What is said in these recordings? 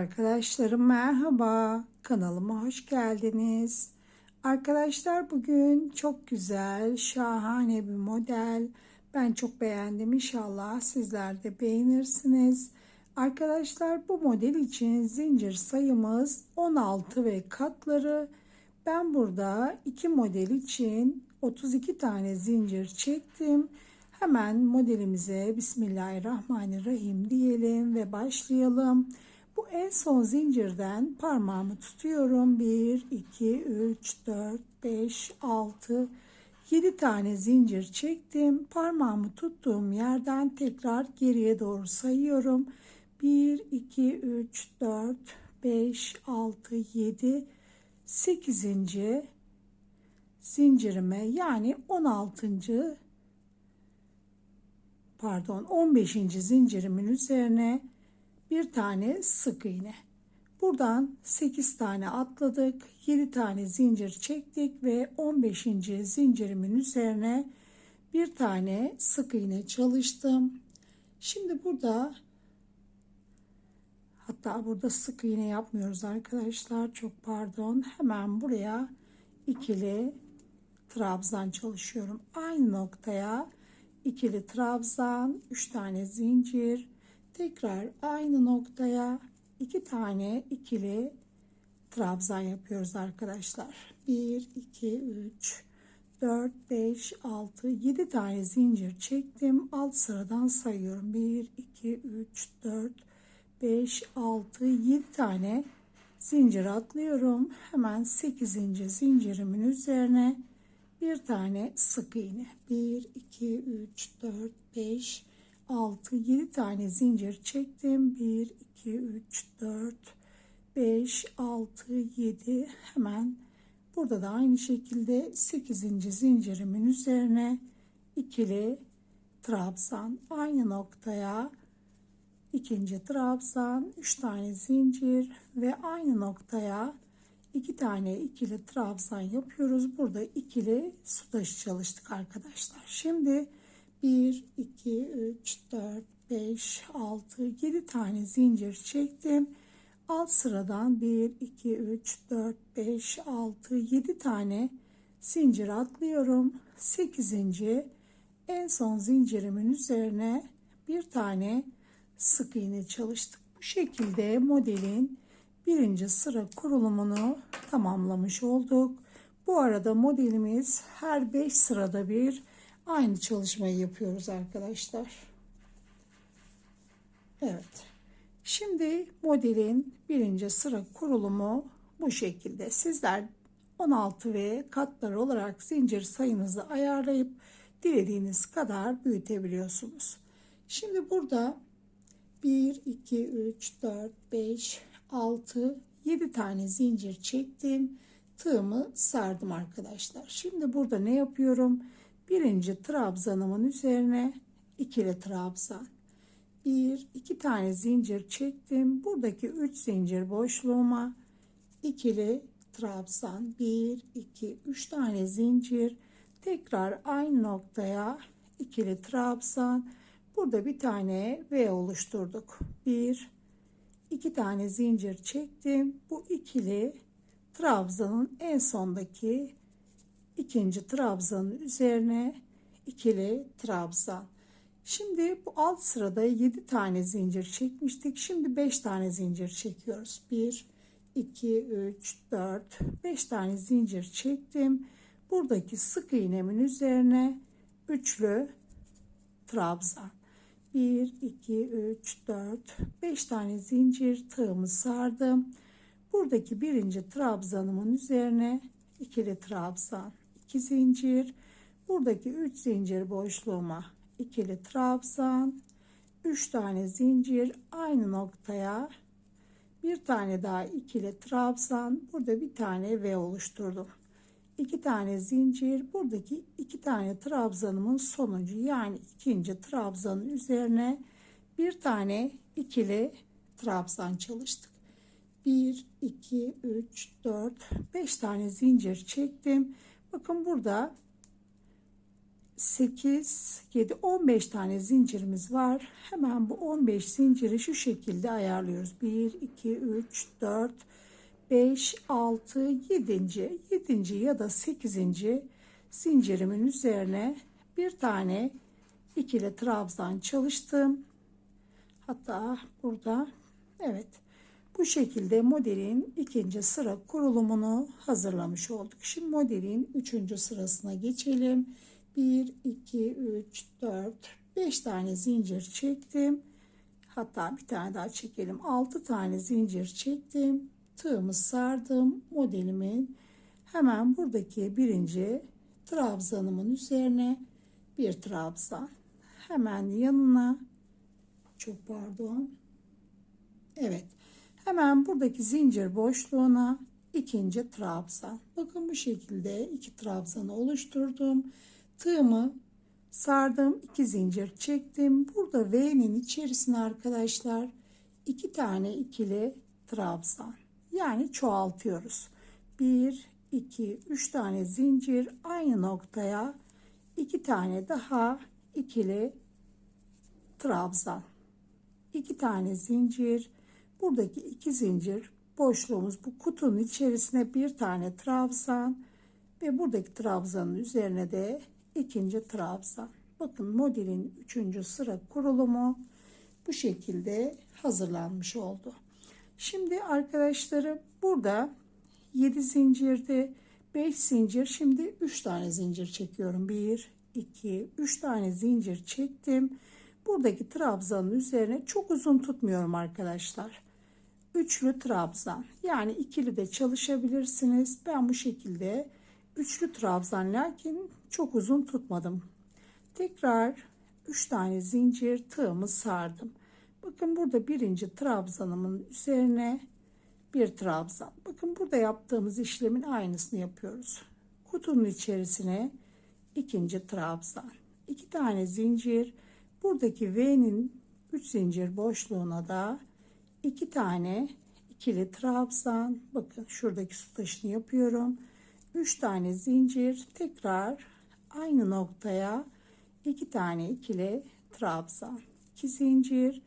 Arkadaşlarım merhaba. Kanalıma hoş geldiniz. Arkadaşlar bugün çok güzel, şahane bir model. Ben çok beğendim. İnşallah sizler de beğenirsiniz. Arkadaşlar bu model için zincir sayımız 16 ve katları. Ben burada iki model için 32 tane zincir çektim. Hemen modelimize Bismillahirrahmanirrahim diyelim ve başlayalım. Bu en son zincirden parmağımı tutuyorum. 1, 2, 3, 4, 5, 6, 7 tane zincir çektim. Parmağımı tuttuğum yerden tekrar geriye doğru sayıyorum. 1, 2, 3, 4, 5, 6, 7, 8. zincirime yani 16. pardon 15. zincirimin üzerine bir tane sık iğne. Buradan 8 tane atladık. 7 tane zincir çektik ve 15. zincirimin üzerine bir tane sık iğne çalıştım. Şimdi burada hatta burada sık iğne yapmıyoruz arkadaşlar. Çok pardon. Hemen buraya ikili trabzan çalışıyorum. Aynı noktaya ikili trabzan, 3 tane zincir, tekrar aynı noktaya iki tane ikili trabzan yapıyoruz arkadaşlar. 1 2 3 4 5 6 7 tane zincir çektim. Alt sıradan sayıyorum. 1 2 3 4 5 6 7 tane zincir atlıyorum. Hemen 8. zincirimin üzerine bir tane sık iğne. 1 2 3 4 5 6 7 tane zincir çektim. 1 2 3 4 5 6 7 hemen burada da aynı şekilde 8. zincirimin üzerine ikili trabzan. Aynı noktaya ikinci trabzan 3 tane zincir ve aynı noktaya iki tane ikili trabzan yapıyoruz. Burada ikili su çalıştık arkadaşlar. Şimdi 1, 2, 3, 4, 5, 6, 7 tane zincir çektim. Alt sıradan 1, 2, 3, 4, 5, 6, 7 tane zincir atlıyorum. 8. en son zincirimin üzerine bir tane sık iğne çalıştık. Bu şekilde modelin birinci sıra kurulumunu tamamlamış olduk. Bu arada modelimiz her 5 sırada bir Aynı çalışmayı yapıyoruz arkadaşlar. Evet. Şimdi modelin birinci sıra kurulumu bu şekilde. Sizler 16 ve katları olarak zincir sayınızı ayarlayıp dilediğiniz kadar büyütebiliyorsunuz. Şimdi burada 1, 2, 3, 4, 5, 6, 7 tane zincir çektim. Tığımı sardım arkadaşlar. Şimdi burada ne yapıyorum? Birinci trabzanımın üzerine ikili trabzan. Bir, iki tane zincir çektim. Buradaki üç zincir boşluğuma ikili trabzan. Bir, iki, üç tane zincir. Tekrar aynı noktaya ikili trabzan. Burada bir tane V oluşturduk. Bir, iki tane zincir çektim. Bu ikili trabzanın en sondaki ikinci trabzanın üzerine ikili trabzan. Şimdi bu alt sırada 7 tane zincir çekmiştik. Şimdi 5 tane zincir çekiyoruz. 1, 2, 3, 4, 5 tane zincir çektim. Buradaki sık iğnemin üzerine üçlü trabzan. 1, 2, 3, 4, 5 tane zincir tığımı sardım. Buradaki birinci trabzanımın üzerine ikili trabzan. 2 zincir. Buradaki 3 zincir boşluğuma ikili trabzan, 3 tane zincir aynı noktaya bir tane daha ikili trabzan, burada bir tane V oluşturdum. 2 tane zincir, buradaki 2 tane trabzanımın sonuncu yani ikinci trabzanın üzerine bir tane ikili trabzan çalıştık. 1 2 3 4 5 tane zincir çektim. Bakın burada 8, 7, 15 tane zincirimiz var. Hemen bu 15 zinciri şu şekilde ayarlıyoruz. 1, 2, 3, 4, 5, 6, 7. 7. ya da 8. zincirimin üzerine bir tane ikili trabzan çalıştım. Hatta burada evet bu şekilde modelin ikinci sıra kurulumunu hazırlamış olduk. Şimdi modelin üçüncü sırasına geçelim. 1, 2, 3, 4, 5 tane zincir çektim. Hatta bir tane daha çekelim. 6 tane zincir çektim. Tığımı sardım. Modelimin hemen buradaki birinci trabzanımın üzerine bir trabzan. Hemen yanına çok pardon. Evet. Hemen buradaki zincir boşluğuna ikinci trabzan. Bakın bu şekilde iki trabzanı oluşturdum. Tığımı sardım. iki zincir çektim. Burada V'nin içerisine arkadaşlar iki tane ikili trabzan. Yani çoğaltıyoruz. Bir, iki, üç tane zincir aynı noktaya iki tane daha ikili trabzan. iki tane zincir buradaki iki zincir boşluğumuz bu kutunun içerisine bir tane trabzan ve buradaki trabzanın üzerine de ikinci trabzan. Bakın modelin üçüncü sıra kurulumu bu şekilde hazırlanmış oldu. Şimdi arkadaşlarım burada 7 zincirde 5 zincir şimdi 3 tane zincir çekiyorum. 1 2 3 tane zincir çektim. Buradaki trabzanın üzerine çok uzun tutmuyorum arkadaşlar. Üçlü trabzan yani ikili de çalışabilirsiniz. Ben bu şekilde üçlü trabzan lakin çok uzun tutmadım. Tekrar 3 tane zincir tığımı sardım. Bakın burada birinci trabzanımın üzerine bir trabzan. Bakın burada yaptığımız işlemin aynısını yapıyoruz. Kutunun içerisine ikinci trabzan. iki tane zincir. Buradaki V'nin 3 zincir boşluğuna da iki tane ikili trabzan. Bakın şuradaki su taşını yapıyorum. 3 tane zincir. Tekrar aynı noktaya iki tane ikili trabzan. 2 zincir.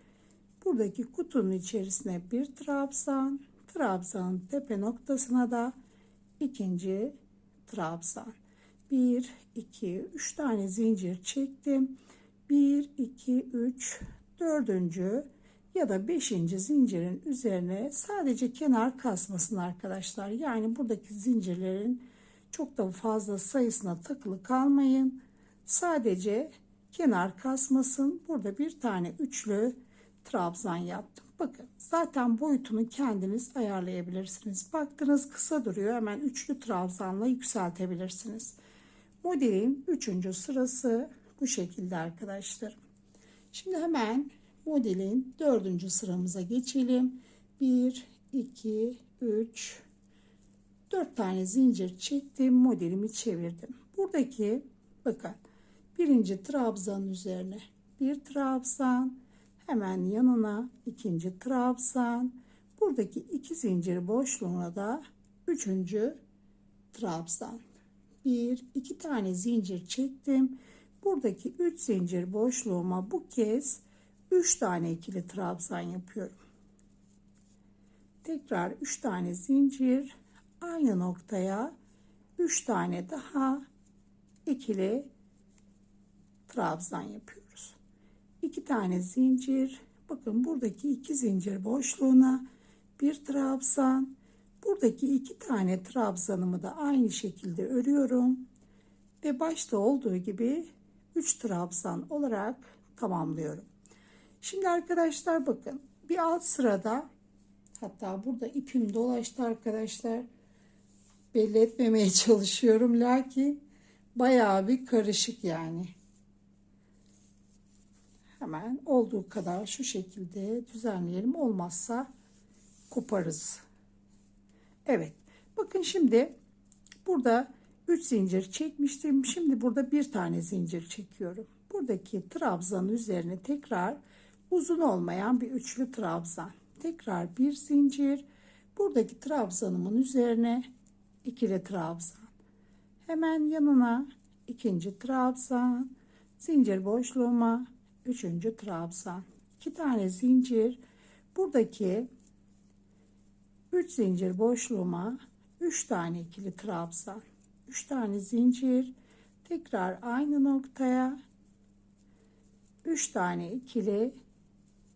Buradaki kutunun içerisine bir trabzan. Trabzanın tepe noktasına da ikinci trabzan. 1, 2, 3 tane zincir çektim. 1, 2, 3, 4. ya da 5. zincirin üzerine sadece kenar kasmasın arkadaşlar. Yani buradaki zincirlerin çok da fazla sayısına takılı kalmayın. Sadece kenar kasmasın. Burada bir tane üçlü trabzan yaptım. Bakın zaten boyutunu kendiniz ayarlayabilirsiniz. Baktınız kısa duruyor hemen üçlü trabzanla yükseltebilirsiniz. Modelin üçüncü sırası bu şekilde arkadaşlar. Şimdi hemen modelin dördüncü sıramıza geçelim. 1, 2, 3, 4 tane zincir çektim. Modelimi çevirdim. Buradaki bakın birinci trabzan üzerine bir trabzan hemen yanına ikinci trabzan buradaki iki zincir boşluğuna da üçüncü trabzan bir iki tane zincir çektim buradaki üç zincir boşluğuma bu kez üç tane ikili trabzan yapıyorum tekrar üç tane zincir aynı noktaya üç tane daha ikili trabzan yapıyoruz. İki tane zincir. Bakın buradaki iki zincir boşluğuna bir trabzan. Buradaki iki tane trabzanımı da aynı şekilde örüyorum. Ve başta olduğu gibi 3 trabzan olarak tamamlıyorum. Şimdi arkadaşlar bakın bir alt sırada hatta burada ipim dolaştı arkadaşlar. Belli etmemeye çalışıyorum lakin bayağı bir karışık yani hemen olduğu kadar şu şekilde düzenleyelim. Olmazsa koparız. Evet. Bakın şimdi burada 3 zincir çekmiştim. Şimdi burada bir tane zincir çekiyorum. Buradaki trabzanın üzerine tekrar uzun olmayan bir üçlü trabzan. Tekrar bir zincir. Buradaki trabzanımın üzerine ikili trabzan. Hemen yanına ikinci trabzan, zincir boşluğuma, üçüncü trabzan. iki tane zincir, buradaki 3 zincir boşluğuma 3 tane ikili trabzan, 3 tane zincir, tekrar aynı noktaya 3 tane ikili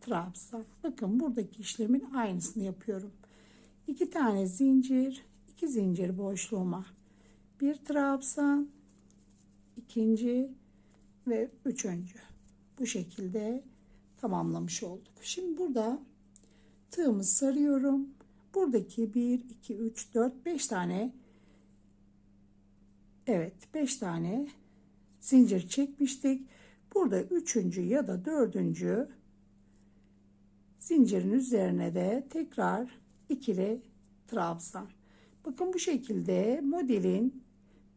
trabzan. Bakın buradaki işlemin aynısını yapıyorum. 2 tane zincir, 2 zincir boşluğuma bir trabzan, ikinci ve üçüncü. Bu şekilde tamamlamış olduk. Şimdi burada tığımı sarıyorum. Buradaki 1, 2, 3, 4, 5 tane evet 5 tane zincir çekmiştik. Burada üçüncü ya da dördüncü zincirin üzerine de tekrar ikili trabzan. Bakın bu şekilde modelin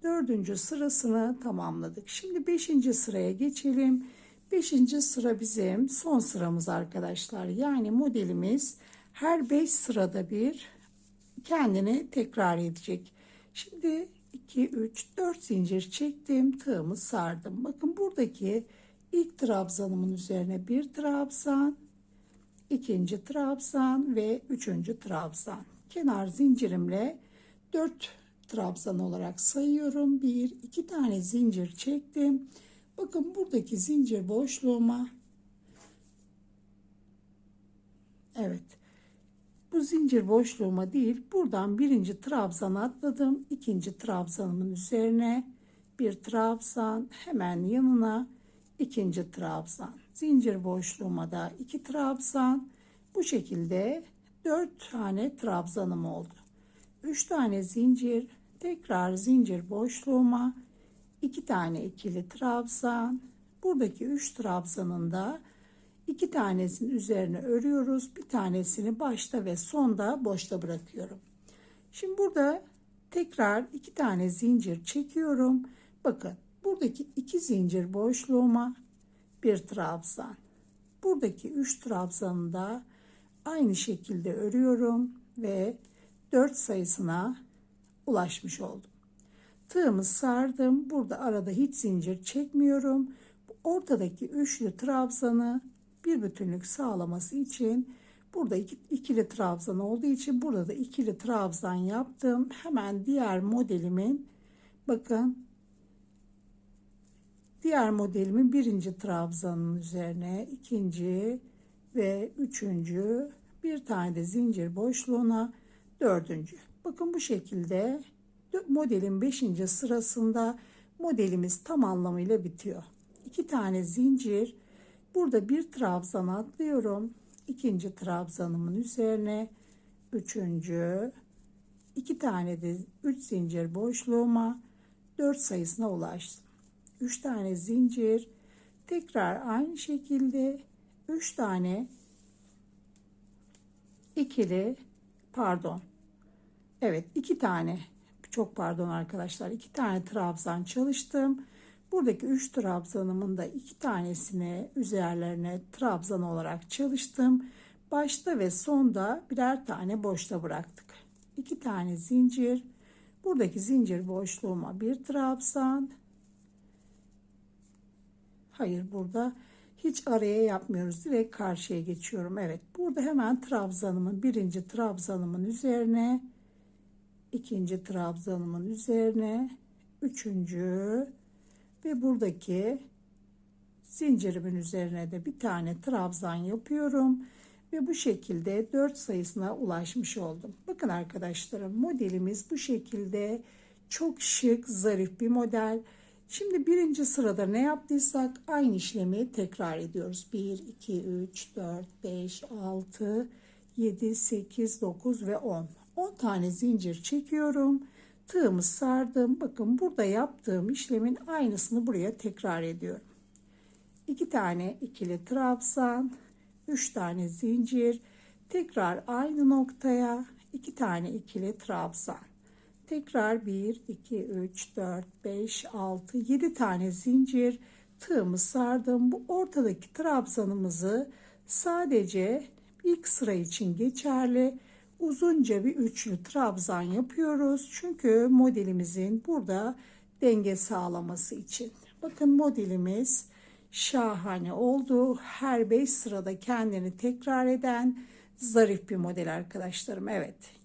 dördüncü sırasını tamamladık. Şimdi beşinci sıraya geçelim. Beşinci sıra bizim son sıramız arkadaşlar. Yani modelimiz her beş sırada bir kendini tekrar edecek. Şimdi 2, 3, 4 zincir çektim. Tığımı sardım. Bakın buradaki ilk trabzanımın üzerine bir trabzan, ikinci trabzan ve üçüncü trabzan. Kenar zincirimle 4 trabzan olarak sayıyorum. 1 2 tane zincir çektim. Bakın buradaki zincir boşluğuma Evet. Bu zincir boşluğuma değil, buradan birinci trabzan atladım. ikinci trabzanımın üzerine bir trabzan, hemen yanına ikinci trabzan. Zincir boşluğuma da iki trabzan. Bu şekilde dört tane trabzanım oldu. Üç tane zincir, tekrar zincir boşluğuma iki tane ikili trabzan. Buradaki üç trabzanın da iki tanesinin üzerine örüyoruz. Bir tanesini başta ve sonda boşta bırakıyorum. Şimdi burada tekrar iki tane zincir çekiyorum. Bakın buradaki iki zincir boşluğuma bir trabzan. Buradaki üç trabzanı da aynı şekilde örüyorum ve 4 sayısına ulaşmış oldum. Tığımı sardım. Burada arada hiç zincir çekmiyorum. Ortadaki üçlü trabzanı bir bütünlük sağlaması için burada iki, ikili trabzan olduğu için burada da ikili trabzan yaptım. Hemen diğer modelimin bakın diğer modelimin birinci trabzanın üzerine ikinci ve üçüncü bir tane de zincir boşluğuna dördüncü. Bakın bu şekilde modelin beşinci sırasında modelimiz tam anlamıyla bitiyor. İki tane zincir burada bir trabzan atlıyorum. ikinci trabzanımın üzerine üçüncü iki tane de üç zincir boşluğuma dört sayısına ulaştım. Üç tane zincir tekrar aynı şekilde üç tane ikili pardon Evet iki tane çok pardon arkadaşlar iki tane trabzan çalıştım. Buradaki üç trabzanımın da iki tanesini üzerlerine trabzan olarak çalıştım. Başta ve sonda birer tane boşta bıraktık. İki tane zincir. Buradaki zincir boşluğuma bir trabzan. Hayır burada hiç araya yapmıyoruz. Direkt karşıya geçiyorum. Evet burada hemen trabzanımın birinci trabzanımın üzerine ikinci trabzanımın üzerine üçüncü ve buradaki zincirimin üzerine de bir tane trabzan yapıyorum ve bu şekilde 4 sayısına ulaşmış oldum. Bakın arkadaşlarım modelimiz bu şekilde çok şık zarif bir model. Şimdi birinci sırada ne yaptıysak aynı işlemi tekrar ediyoruz. 1, 2, 3, 4, 5, 6, 7, 8, 9 ve 10. 10 tane zincir çekiyorum. Tığımı sardım. Bakın burada yaptığım işlemin aynısını buraya tekrar ediyorum. 2 tane ikili trabzan, 3 tane zincir, tekrar aynı noktaya 2 tane ikili trabzan. Tekrar 1, 2, 3, 4, 5, 6, 7 tane zincir tığımı sardım. Bu ortadaki trabzanımızı sadece ilk sıra için geçerli uzunca bir üçlü trabzan yapıyoruz. Çünkü modelimizin burada denge sağlaması için. Bakın modelimiz şahane oldu. Her 5 sırada kendini tekrar eden zarif bir model arkadaşlarım. Evet